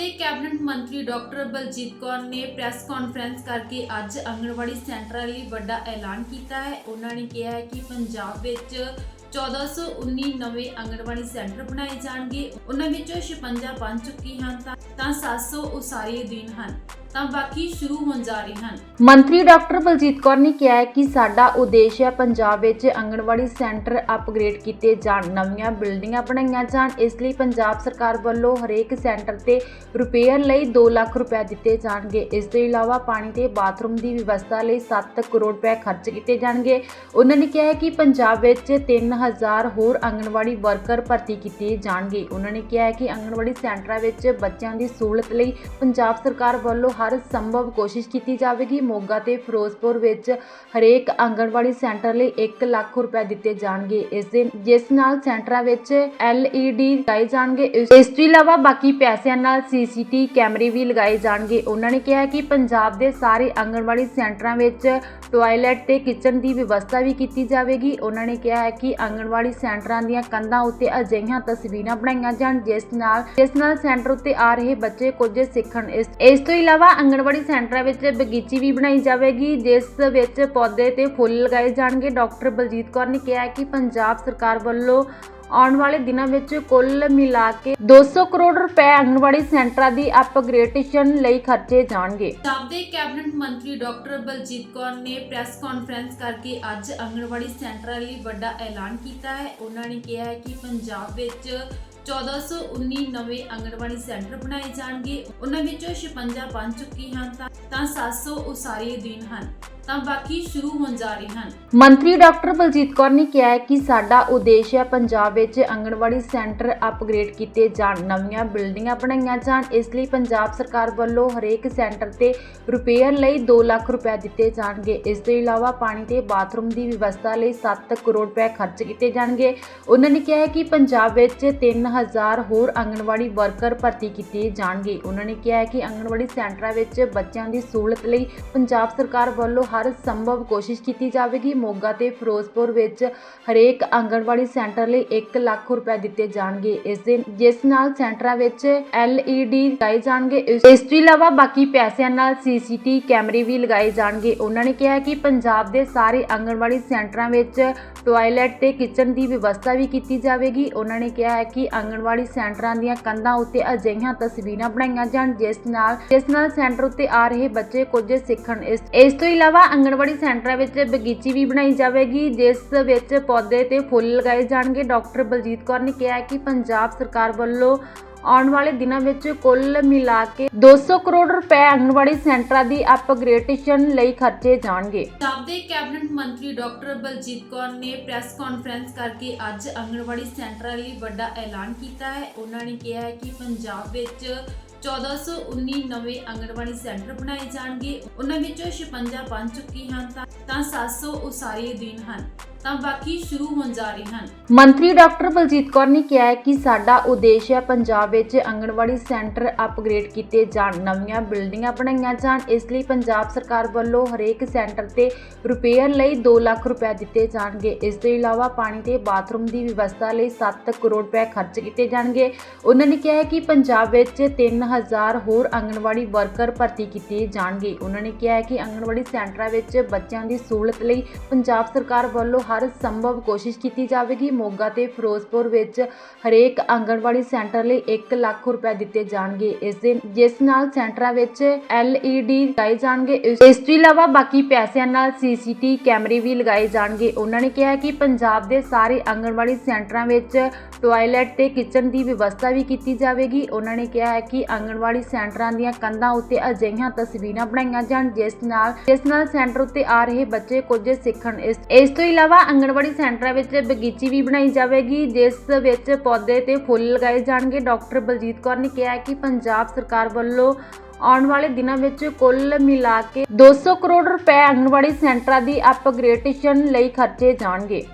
ਦੇ ਕੈਬਨਿਟ ਮੰਤਰੀ ਡਾਕਟਰ ਬਲਜੀਤ ਕੌਰ ਨੇ ਪ੍ਰੈਸ ਕਾਨਫਰੰਸ ਕਰਕੇ ਅੱਜ ਆਂਗਣਵਾੜੀ ਸੈਂਟਰਾਂ ਲਈ ਵੱਡਾ ਐਲਾਨ ਕੀਤਾ ਹੈ। ਉਹਨਾਂ ਨੇ ਕਿਹਾ ਹੈ ਕਿ ਪੰਜਾਬ ਵਿੱਚ 1419 ਨਵੇਂ ਆਂਗਣਵਾੜੀ ਸੈਂਟਰ ਬਣਾਏ ਜਾਣਗੇ। ਉਹਨਾਂ ਵਿੱਚੋਂ 56 ਬਣ ਚੁੱਕੇ ਹਨ ਤਾਂ ਤਾਂ 700 ਉਸਾਰੀ ਅਧੀਨ ਹਨ। ਤਾਂ ਬਾਕੀ ਸ਼ੁਰੂ ਹੋਣ ਜਾ ਰਹੇ ਹਨ। ਮੰਤਰੀ ਡਾਕਟਰ ਬਲਜੀਤ ਕੌਰ ਨੇ ਕਿਹਾ ਹੈ ਕਿ ਸਾਡਾ ਉਦੇਸ਼ ਹੈ ਪੰਜਾਬ ਵਿੱਚ ਆਂਗਣਵਾੜੀ ਸੈਂਟਰ ਅਪਗ੍ਰੇਡ ਕੀਤੇ ਜਾਣ, ਨਵੀਆਂ ਬਿਲਡਿੰਗਾਂ ਬਣਾਈਆਂ ਜਾਣ, ਇਸ ਲਈ ਪੰਜਾਬ ਸਰਕਾਰ ਵੱਲੋਂ ਹਰੇਕ ਸੈਂਟਰ ਤੇ ਰਿਪੇਅਰ ਲਈ 2 ਲੱਖ ਰੁਪਏ ਦਿੱਤੇ ਜਾਣਗੇ। ਇਸ ਤੋਂ ਇਲਾਵਾ ਪਾਣੀ ਤੇ ਬਾਥਰੂਮ ਦੀ ਵਿਵਸਥਾ ਲਈ 7 ਕਰੋੜ ਰੁਪਏ ਖਰਚ ਕੀਤੇ ਜਾਣਗੇ। ਉਹਨਾਂ ਨੇ ਕਿਹਾ ਹੈ ਕਿ ਪੰਜਾਬ ਵਿੱਚ 3000 ਹੋਰ ਆਂਗਣਵਾੜੀ ਵਰਕਰ ਭਰਤੀ ਕੀਤੇ ਜਾਣਗੇ। ਉਹਨਾਂ ਨੇ ਕਿਹਾ ਹੈ ਕਿ ਆਂਗਣਵਾੜੀ ਸੈਂਟਰਾਂ ਵਿੱਚ ਬੱਚਿਆਂ ਦੀ ਸਹੂਲਤ ਲਈ ਪੰਜਾਬ ਸਰਕਾਰ ਵੱਲੋਂ ਹਰ ਸੰਭਵ ਕੋਸ਼ਿਸ਼ ਕੀਤੀ ਜਾਵੇਗੀ। ਮੋਗਾ ਤੇ ਫਿਰੋਜ਼ਪੁਰ ਵਿੱਚ ਹਰੇਕ ਆਂਗਣਵਾੜੀ ਸੈਂਟਰ ਲਈ 1 ਲੱਖ ਰੁਪਏ ਦਿੱਤੇ ਜਾਣਗੇ। ਇਸ ਦੇ ਜਿਸ ਨਾਲ ਸੈਂਟਰਾਂ ਵਿੱਚ LED ਲਗਾਏ ਜਾਣਗੇ। ਇਸ ਤੋਂ ਇਲਾਵਾ ਬਾਕੀ ਪੈਸਿਆਂ ਨਾਲ CCTV ਕੈਮਰੇ ਵੀ ਲਗਾਏ ਜਾਣਗੇ। ਉਹਨਾਂ ਨੇ ਕਿਹਾ ਕਿ ਪੰਜਾਬ ਦੇ ਸਾਰੇ ਆਂਗਣਵਾੜੀ ਸੈਂਟਰਾਂ ਵਿੱਚ ਟਾਇਲਟ ਤੇ ਕਿਚਨ ਦੀ ਵਿਵਸਥਾ ਵੀ ਕੀਤੀ ਜਾਵੇਗੀ। ਉਹਨਾਂ ਨੇ ਕਿਹਾ ਹੈ ਕਿ ਆਂਗਣਵਾੜੀ ਸੈਂਟਰਾਂ ਦੀਆਂ ਕੰਧਾਂ ਉੱਤੇ ਅਜਿਹੀਆਂ ਤਸਵੀਰਾਂ ਬਣਾਈਆਂ ਜਾਣ, ਜਿਸ ਨਾਲ ਜਿਸ ਨਾਲ ਸੈਂਟਰ ਉੱਤੇ ਆ ਰਹੇ ਬੱਚੇ ਕੁਝ ਸਿੱਖਣ। ਇਸ ਇਸ ਤੋਂ ਇਲਾਵਾ ਆਂਗਣਵਾੜੀ ਸੈਂਟਰਾਂ ਵਿੱਚ ਬਗੀਚੀ ਵੀ ਬਣਾਈ ਜਾਵੇਗੀ, ਜਿਸ ਵਿੱਚ ਪੌਦੇ ਤੇ ਫੁੱਲ ਲਗਾਏ ਜਾਣਗੇ। ਡਾਕਟਰ ਬਲਜੀਤ ਕੌਰ ਨੇ ਕਿਹਾ ਕਿ ਪੰਜਾਬ ਸਰਕਾਰ ਵੱਲੋਂ ਆਉਣ ਵਾਲੇ ਦਿਨਾਂ ਵਿੱਚ ਕੁੱਲ ਮਿਲਾ ਕੇ 200 ਕਰੋੜ ਰੁਪਏ ਆਂਗਣਵਾੜੀ ਸੈਂਟਰਾਂ ਦੀ ਅਪਗ੍ਰੇਡੇਸ਼ਨ ਲਈ ਖਰਚੇ ਜਾਣਗੇ। ਪੰਜਾਬ ਦੇ ਕੈਬਨਿਟ ਮੰਤਰੀ ਡਾਕਟਰ ਬਲਜੀਤ ਕੌਰ ਨੇ ਪ੍ਰੈਸ ਕਾਨਫਰੰਸ ਕਰਕੇ ਅੱਜ ਆਂਗਣਵਾੜੀ ਸੈਂਟਰਾਂ ਲਈ ਵੱਡਾ ਐਲਾਨ ਕੀਤਾ ਹੈ। ਉਹਨਾਂ ਨੇ ਕਿਹਾ ਹੈ ਕਿ ਪੰਜਾਬ ਵਿੱਚ 1419 ਨਵੇਂ ਆਂਗਣਵਾੜੀ ਸੈਂਟਰ ਬਣਾਏ ਜਾਣਗੇ। ਉਹਨਾਂ ਵਿੱਚੋਂ 56 ਬਣ ਚੁੱਕੇ ਹਨ ਤਾਂ ਤਾਂ 700 ਉਸਾਰੀ ਅਧੀਨ ਹਨ। ਤਾਂ ਬਾਕੀ ਸ਼ੁਰੂ ਹੋਣ ਜਾ ਰਹੇ ਹਨ। ਮੰਤਰੀ ਡਾਕਟਰ ਬਲਜੀਤ ਕੌਰ ਨੇ ਕਿਹਾ ਹੈ ਕਿ ਸਾਡਾ ਉਦੇਸ਼ ਹੈ ਪੰਜਾਬ ਵਿੱਚ ਆਂਗਣਵਾੜੀ ਸੈਂਟਰ ਅਪਗ੍ਰੇਡ ਕੀਤੇ ਜਾਣ, ਨਵੀਆਂ ਬਿਲਡਿੰਗਾਂ ਬਣਾਈਆਂ ਜਾਣ। ਇਸ ਲਈ ਪੰਜਾਬ ਸਰਕਾਰ ਵੱਲੋਂ ਹਰੇਕ ਸੈਂਟਰ ਤੇ ਰਿਪੇਅਰ ਲਈ 2 ਲੱਖ ਰੁਪਏ ਦਿੱਤੇ ਜਾਣਗੇ। ਇਸ ਤੋਂ ਇਲਾਵਾ ਪਾਣੀ ਤੇ ਬਾਥਰੂਮ ਦੀ ਵਿਵਸਥਾ ਲਈ 7 ਕਰੋੜ ਰੁਪਏ ਖਰਚ ਕੀਤੇ ਜਾਣਗੇ। ਉਹਨਾਂ ਨੇ ਕਿਹਾ ਹੈ ਕਿ ਪੰਜਾਬ ਵਿੱਚ 3000 ਹੋਰ ਆਂਗਣਵਾੜੀ ਵਰਕਰ ਭਰਤੀ ਕੀਤੇ ਜਾਣਗੇ। ਉਹਨਾਂ ਨੇ ਕਿਹਾ ਹੈ ਕਿ ਆਂਗਣਵਾੜੀ ਸੈਂਟਰਾਂ ਵਿੱਚ ਬੱਚਿਆਂ ਦੀ ਸਹੂਲਤ ਲਈ ਪੰਜਾਬ ਸਰਕਾਰ ਵੱਲੋਂ ਹਰ ਸੰਭਵ ਕੋਸ਼ਿਸ਼ ਕੀਤੀ ਜਾਵੇਗੀ। ਮੋਗਾ ਤੇ ਫਿਰੋਜ਼ਪੁਰ ਵਿੱਚ ਹਰੇਕ ਆਂਗਣਵਾੜੀ ਸੈਂਟਰ ਲਈ 1 ਲੱਖ ਰੁਪਏ ਦਿੱਤੇ ਜਾਣਗੇ। ਇਸ ਦੇ ਜਿਸ ਨਾਲ ਸੈਂਟਰਾਂ ਵਿੱਚ LED ਲਗਾਏ ਜਾਣਗੇ। ਇਸ ਤੋਂ ਇਲਾਵਾ ਬਾਕੀ ਪੈਸਿਆਂ ਨਾਲ CCTV ਕੈਮਰੇ ਵੀ ਲਗਾਏ ਜਾਣਗੇ। ਉਹਨਾਂ ਨੇ ਕਿਹਾ ਕਿ ਪੰਜਾਬ ਦੇ ਸਾਰੇ ਆਂਗਣਵਾੜੀ ਸੈਂਟਰਾਂ ਵਿੱਚ ਟਾਇਲਟ ਤੇ ਕਿਚਨ ਦੀ ਵਿਵਸਥਾ ਵੀ ਕੀਤੀ ਜਾਵੇਗੀ। ਉਹਨਾਂ ਨੇ ਕਿਹਾ ਹੈ ਕਿ ਆਂਗਣਵਾੜੀ ਸੈਂਟਰਾਂ ਦੀਆਂ ਕੰਧਾਂ ਉੱਤੇ ਅਜਿਹੀਆਂ ਤਸਵੀਰਾਂ ਬਣਾਈਆਂ ਜਾਣ, ਜਿਸ ਨਾਲ ਜਿਸ ਨਾਲ ਸੈਂਟਰ ਉੱਤੇ ਆ ਰਹੇ ਬੱਚੇ ਕੁਝ ਸਿੱਖਣ। ਇਸ ਇਸ ਤੋਂ ਇਲਾਵਾ ਆਂਗਣਵਾੜੀ ਸੈਂਟਰਾਂ ਵਿੱਚ ਬਗੀਚੀ ਵੀ ਬਣਾਈ ਜਾਵੇਗੀ, ਜਿਸ ਵਿੱਚ ਪੌਦੇ ਤੇ ਫੁੱਲ ਲਗਾਏ ਜਾਣਗੇ। ਡਾਕਟਰ ਬਲਜੀਤ ਕੌਰ ਨੇ ਕਿਹਾ ਕਿ ਪੰਜਾਬ ਸਰਕਾਰ ਵੱਲੋਂ ਆਉਣ ਵਾਲੇ ਦਿਨਾਂ ਵਿੱਚ ਕੁੱਲ ਮਿਲਾ ਕੇ 200 ਕਰੋੜ ਰੁਪਏ ਆਂਗਣਵਾੜੀ ਸੈਂਟਰਾਂ ਦੀ ਅਪਗ੍ਰੇਡੇਸ਼ਨ ਲਈ ਖਰਚੇ ਜਾਣਗੇ। ਪੰਜਾਬ ਦੇ ਕੈਬਨਿਟ ਮੰਤਰੀ ਡਾਕਟਰ ਬਲਜੀਤ ਕੌਰ ਨੇ ਪ੍ਰੈਸ ਕਾਨਫਰੰਸ ਕਰਕੇ ਅੱਜ ਆਂਗਣਵਾੜੀ ਸੈਂਟਰਾਂ ਲਈ ਵੱਡਾ ਐਲਾਨ ਕੀਤਾ ਹੈ। ਉਹਨਾਂ ਨੇ ਕਿਹਾ ਹੈ ਕਿ ਪੰਜਾਬ ਵਿੱਚ 1419 ਨਵੇਂ ਆਂਗਣਵਾੜੀ ਸੈਂਟਰ ਬਣਾਏ ਜਾਣਗੇ। ਉਹਨਾਂ ਵਿੱਚੋਂ 56 ਬਣ ਚੁੱਕੇ ਹਨ ਤਾਂ ਤਾਂ 700 ਉਸਾਰੀ ਅਧੀਨ ਹਨ। ਤਾਂ ਬਾਕੀ ਸ਼ੁਰੂ ਹੋਣ ਜਾ ਰਹੇ ਹਨ। ਮੰਤਰੀ ਡਾਕਟਰ ਬਲਜੀਤ ਕੌਰ ਨੇ ਕਿਹਾ ਹੈ ਕਿ ਸਾਡਾ ਉਦੇਸ਼ ਹੈ ਪੰਜਾਬ ਵਿੱਚ ਆਂਗਣਵਾੜੀ ਸੈਂਟਰ ਅਪਗ੍ਰੇਡ ਕੀਤੇ ਜਾਣ, ਨਵੀਆਂ ਬਿਲਡਿੰਗਾਂ ਬਣਾਈਆਂ ਜਾਣ, ਇਸ ਲਈ ਪੰਜਾਬ ਸਰਕਾਰ ਵੱਲੋਂ ਹਰੇਕ ਸੈਂਟਰ ਤੇ ਰਿਪੇਅਰ ਲਈ 2 ਲੱਖ ਰੁਪਏ ਦਿੱਤੇ ਜਾਣਗੇ। ਇਸ ਤੋਂ ਇਲਾਵਾ ਪਾਣੀ ਤੇ ਬਾਥਰੂਮ ਦੀ ਵਿਵਸਥਾ ਲਈ 7 ਕਰੋੜ ਰੁਪਏ ਖਰਚ ਕੀਤੇ ਜਾਣਗੇ। ਉਹਨਾਂ ਨੇ ਕਿਹਾ ਹੈ ਕਿ ਪੰਜਾਬ ਵਿੱਚ 3000 ਹੋਰ ਆਂਗਣਵਾੜੀ ਵਰਕਰ ਭਰਤੀ ਕੀਤੇ ਜਾਣਗੇ। ਉਹਨਾਂ ਨੇ ਕਿਹਾ ਹੈ ਕਿ ਆਂਗਣਵਾੜੀ ਸੈਂਟਰਾਂ ਵਿੱਚ ਬੱਚਿਆਂ ਦੀ ਸਹੂਲਤ ਲਈ ਪੰਜਾਬ ਸਰਕਾਰ ਵੱਲੋਂ ਹਰ ਸੰਭਵ ਕੋਸ਼ਿਸ਼ ਕੀਤੀ ਜਾਵੇਗੀ। ਮੋਗਾ ਤੇ ਫਿਰੋਜ਼ਪੁਰ ਵਿੱਚ ਹਰੇਕ ਆਂਗਣਵਾੜੀ ਸੈਂਟਰ ਲਈ 1 ਲੱਖ ਰੁਪਏ ਦਿੱਤੇ ਜਾਣਗੇ। ਇਸ ਦੇ ਜਿਸ ਨਾਲ ਸੈਂਟਰਾਂ ਵਿੱਚ LED ਲਗਾਏ ਜਾਣਗੇ। ਇਸ ਤੋਂ ਇਲਾਵਾ ਬਾਕੀ ਪੈਸਿਆਂ ਨਾਲ CCTV ਕੈਮਰੇ ਵੀ ਲਗਾਏ ਜਾਣਗੇ। ਉਹਨਾਂ ਨੇ ਕਿਹਾ ਕਿ ਪੰਜਾਬ ਦੇ ਸਾਰੇ ਆਂਗਣਵਾੜੀ ਸੈਂਟਰਾਂ ਵਿੱਚ ਟਾਇਲਟ ਤੇ ਕਿਚਨ ਦੀ ਵਿਵਸਥਾ ਵੀ ਕੀਤੀ ਜਾਵੇਗੀ। ਉਹਨਾਂ ਨੇ ਕਿਹਾ ਹੈ ਕਿ ਆਂਗਣਵਾੜੀ ਸੈਂਟਰਾਂ ਦੀਆਂ ਕੰਧਾਂ ਉੱਤੇ ਅਜਿਹੀਆਂ ਤਸਵੀਰਾਂ ਬਣਾਈਆਂ ਜਾਣ, ਜਿਸ ਨਾਲ ਜਿਸ ਨਾਲ ਸੈਂਟਰ ਉੱਤੇ ਆ ਰਹੇ ਬੱਚੇ ਕੁਝ ਸਿੱਖਣ। ਇਸ ਇਸ ਤੋਂ ਇਲਾਵਾ ਆਂਗਣਵਾੜੀ ਸੈਂਟਰਾਂ ਵਿੱਚ ਬਗੀਚੀ ਵੀ ਬਣਾਈ ਜਾਵੇਗੀ, ਜਿਸ ਵਿੱਚ ਪੌਦੇ ਤੇ ਫੁੱਲ ਲਗਾਏ ਜਾਣਗੇ। ਡਾਕਟਰ ਬਲਜੀਤ ਕੌਰ ਨੇ ਕਿਹਾ ਕਿ ਪੰਜਾਬ ਸਰਕਾਰ ਵੱਲੋਂ ਆਉਣ ਵਾਲੇ ਦਿਨਾਂ ਵਿੱਚ ਕੁੱਲ ਮਿਲਾ ਕੇ 200 ਕਰੋੜ ਰੁਪਏ ਆਂਗਣਵਾੜੀ ਸੈਂਟਰਾਂ ਦੀ ਅਪਗ੍ਰੇਡੇਸ਼ਨ ਲਈ ਖਰਚੇ ਜਾਣਗੇ।